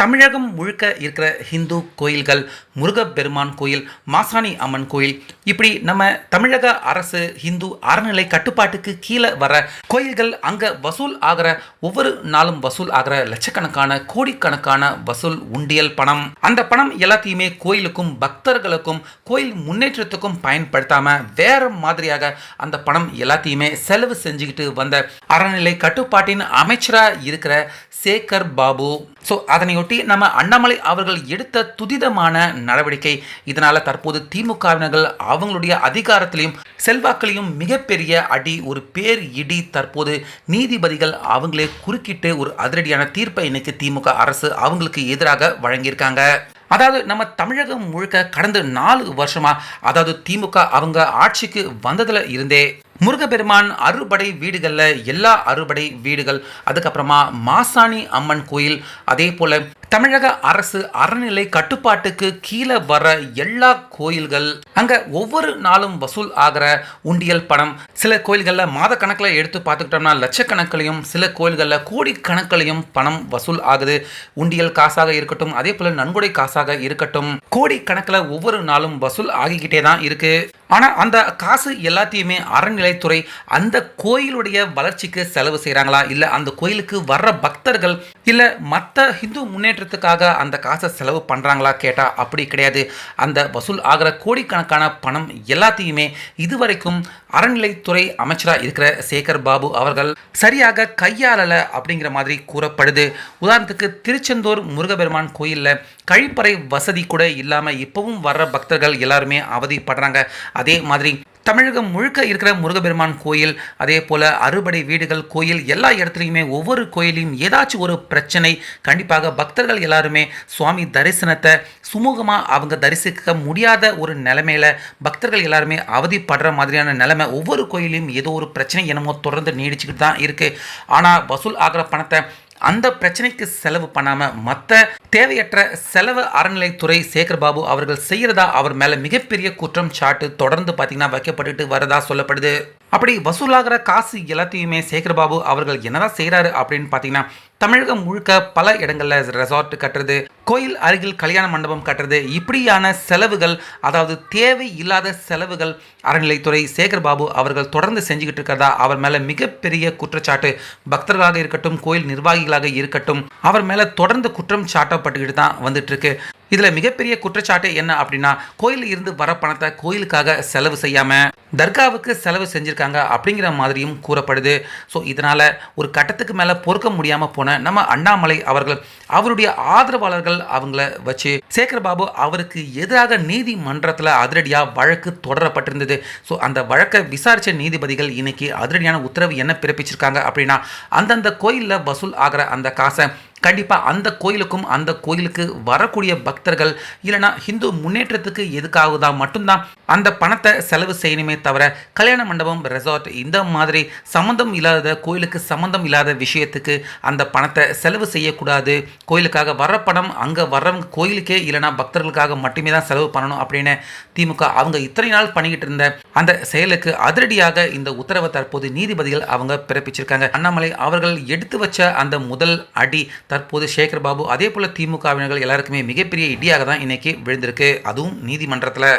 தமிழகம் முழுக்க இருக்கிற ஹிந்து கோயில்கள் முருகப்பெருமான் கோயில் மாசாணி அம்மன் கோயில் இப்படி நம்ம தமிழக அரசு ஹிந்து அறநிலை கட்டுப்பாட்டுக்கு கீழே வர கோயில்கள் அங்கே வசூல் ஆகிற ஒவ்வொரு நாளும் வசூல் ஆகிற லட்சக்கணக்கான கோடிக்கணக்கான வசூல் உண்டியல் பணம். அந்த பணம் எல்லாத்தையுமே கோயிலுக்கும் பக்தர்களுக்கும் கோயில் முன்னேற்றத்துக்கும் பயன்படுத்தாமல் வேற மாதிரியாக அந்த பணம் எல்லாத்தையுமே செலவு செஞ்சுக்கிட்டு வந்த அறநிலை கட்டுப்பாட்டின் அமைச்சராக இருக்கிற சேகர் பாபு. ஸோ அதனையொட்டி நம்ம அண்ணாமலை அவர்கள் எடுத்த துதிதமான நடவடிக்கை. இதனால தற்போது திமுகவினர்கள் அவங்களுடைய அதிகாரத்திலையும் செல்வாக்கிலையும் மிகப்பெரிய அடி ஒரு பேர் இடி தற்போது நீதிபதிகள் அவங்களே குறுக்கிட்டு ஒரு அதிரடியான தீர்ப்பை இன்னைக்கு திமுக அரசு அவங்களுக்கு எதிராக வழங்கியிருக்காங்க. அதாவது நம்ம தமிழகம் முழுக்க கடந்த நாலு வருஷமா அதாவது திமுக அவங்க ஆட்சிக்கு வந்ததுல இருந்தே முருகப்பெருமான் அறுபடை வீடுகளில் எல்லா அறுபடை வீடுகள் அதுக்கப்புறமா மாசாணி அம்மன் கோயில் அதே போல தமிழக அரசு அறநிலை கட்டுப்பாட்டுக்கு கீழே வர எல்லா கோயில்கள் அங்க ஒவ்வொரு நாளும் வசூல் ஆகிற உண்டியல் பணம் சில கோயில்களில் மாத கணக்கில் எடுத்து பார்த்துக்கிட்டோம்னா லட்சக்கணக்கிலையும் சில கோயில்களில் கோடி கணக்கிலையும் பணம் வசூல் ஆகுது. உண்டியல் காசாக இருக்கட்டும் அதே போல நன்கொடை காசாக இருக்கட்டும் கோடி கணக்கில் ஒவ்வொரு நாளும் வசூல் ஆகிக்கிட்டே தான் இருக்கு. ஆனால் அந்த காசு எல்லாத்தையுமே அறநிலைத்துறை அந்த கோயிலுடைய வளர்ச்சிக்கு செலவு செய்கிறாங்களா இல்லை அந்த கோயிலுக்கு வர்ற பக்தர்கள் இல்லை மற்ற ஹிந்து முன்னேற்றத்துக்காக அந்த காசை செலவு பண்ணுறாங்களா கேட்டால் அப்படி கிடையாது. அந்த வசூல் ஆகிற கோடிக்கணக்கான பணம் எல்லாத்தையுமே இதுவரைக்கும் அறநிலைத்துறை அமைச்சராக இருக்கிற சேகர் பாபு அவர்கள் சரியாக கையாளலை அப்படிங்கிற மாதிரி கூறப்படுது. உதாரணத்துக்கு திருச்செந்தூர் முருகபெருமான் கோயிலில் கழிப்பறை வசதி கூட இல்லாமல் இப்போவும் வர்ற பக்தர்கள் எல்லாருமே அவதிப்படுறாங்க. அதே மாதிரி தமிழகம் முழுக்க இருக்கிற முருகபெருமான் கோயில் அதே போல் அறுபடை வீடுகள் கோயில் எல்லா இடத்துலையுமே ஒவ்வொரு கோயிலையும் ஏதாச்சும் ஒரு பிரச்சனை கண்டிப்பாக பக்தர்கள் எல்லாருமே சுவாமி தரிசனத்தை சுமூகமாக அவங்க தரிசிக்க முடியாத ஒரு நிலமையில பக்தர்கள் எல்லாருமே அவதிப்படுற மாதிரியான நிலைமை ஒவ்வொரு கோயிலையும் ஏதோ ஒரு பிரச்சனை என்னமோ தொடர்ந்து நீடிச்சுக்கிட்டு தான் இருக்குது ஆனால் வசூல் ஆகிற பணத்தை அந்த பிரச்சனைக்கு செலவு பண்ணாமல் மற்ற தேவையற்ற செலவு அறநிலைத்துறை சேகர் பாபு அவர்கள் செய்கிறதா அவர் மேலே மிகப்பெரிய குற்றம் சாட்டு தொடர்ந்து பார்த்தீங்கன்னா வைக்கப்பட்டுட்டு வரதா சொல்லப்படுது. அப்படி வசூலாகிற காசு எல்லாத்தையுமே சேகர்பாபு அவர்கள் என்னதான் செய்கிறாரு அப்படின்னு பார்த்தீங்கன்னா தமிழகம் முழுக்க பல இடங்களில் ரெசார்ட் கட்டுறது கோயில் அருகில் கல்யாண மண்டபம் கட்டுறது இப்படியான செலவுகள் அதாவது தேவை இல்லாத செலவுகள் அறநிலைத்துறை சேகர்பாபு அவர்கள் தொடர்ந்து செஞ்சுக்கிட்டு இருக்கிறதா அவர் மேலே மிகப்பெரிய குற்றச்சாட்டு. பக்தர்களாக இருக்கட்டும் கோயில் நிர்வாகிகளாக இருக்கட்டும் அவர் மேலே தொடர்ந்து குற்றம் சாட்டப்பட்டுக்கிட்டு தான் வந்துட்டு இருக்கு. இதில் மிகப்பெரிய குற்றச்சாட்டு என்ன அப்படின்னா கோயிலில் இருந்து வர பணத்தை கோயிலுக்காக செலவு செய்யாமல் தர்காவுக்கு செலவு செஞ்சுருக்காங்க அப்படிங்கிற மாதிரியும் கூறப்படுது. ஸோ இதனால் ஒரு கட்டத்துக்கு மேலே பொறுக்க முடியாமல் போன நம்ம அண்ணாமலை அவர்கள் அவருடைய ஆதரவாளர்கள் அவங்கள வச்சு சேகர் பாபு அவருக்கு எதிராக நீதிமன்றத்தில் அதிரடியாக வழக்கு தொடரப்பட்டிருந்தது. ஸோ அந்த வழக்கை விசாரித்த நீதிபதிகள் இன்னைக்கு அதிரடியான உத்தரவு என்ன பிறப்பிச்சிருக்காங்க அப்படின்னா அந்தந்த கோயிலில் வசூல் ஆகிற அந்த காசை கண்டிப்பாக அந்த கோயிலுக்கும் அந்த கோயிலுக்கு வரக்கூடிய பக்தர்கள் இல்லைனா ஹிந்து முன்னேற்றத்துக்கு எதுக்காகுதா மட்டும்தான் அந்த பணத்தை செலவு செய்யணுமே தவிர கல்யாண மண்டபம் ரெசார்ட் இந்த மாதிரி சம்மந்தம் இல்லாத கோயிலுக்கு சம்மந்தம் இல்லாத விஷயத்துக்கு அந்த பணத்தை செலவு செய்யக்கூடாது. கோயிலுக்காக வர பணம் அங்கே வர்றவங்க கோயிலுக்கே இல்லைனா பக்தர்களுக்காக மட்டுமே தான் செலவு பண்ணணும் அப்படின்னு திமுக அவங்க இத்தனை நாள் பண்ணிக்கிட்டு இருந்த அந்த செயலுக்கு அதிரடியாக இந்த உத்தரவை தற்போது நீதிபதிகள் அவங்க பிறப்பிச்சிருக்காங்க. அண்ணாமலை அவர்கள் எடுத்து வச்ச அந்த முதல் அடி தற்போது சேகர் பாபு அதே போல் திமுகவினர்கள் எல்லாருக்குமே மிகப்பெரிய இடியாக தான் இன்னைக்கு விழுந்திருக்கு. அதுவும் நீதிமன்றத்தில்.